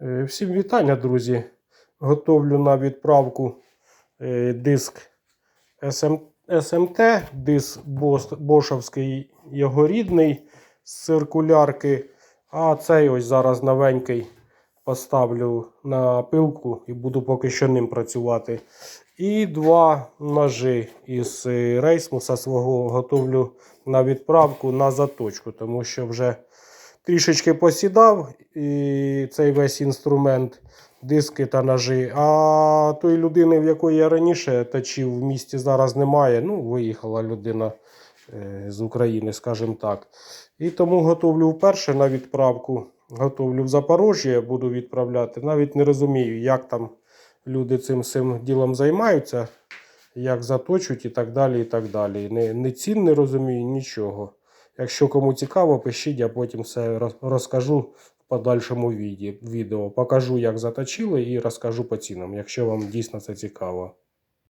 Е, Всім вітання, друзі. Готовлю на відправку е, диск СМТ, диск Бошовський його рідний з циркулярки. А цей ось зараз новенький поставлю на пилку і буду поки що ним працювати. І два ножи із е, рейсмуса свого готовлю на відправку на заточку, тому що вже трішечки посідав і цей весь інструмент, диски та ножи. А тої людини, в якої я раніше точив, в місті зараз немає. Ну, виїхала людина е, з України, скажімо так. І тому готовлю вперше на відправку. Готовлю в Запорожжя, буду відправляти. Навіть не розумію, як там люди цим всім ділом займаються, як заточують і так далі. і так далі. Не, не цін не розумію, нічого. Якщо кому цікаво, пишіть, я потім все роз- розкажу в подальшому відео. Покажу, як заточили, і розкажу по цінам, якщо вам дійсно це цікаво.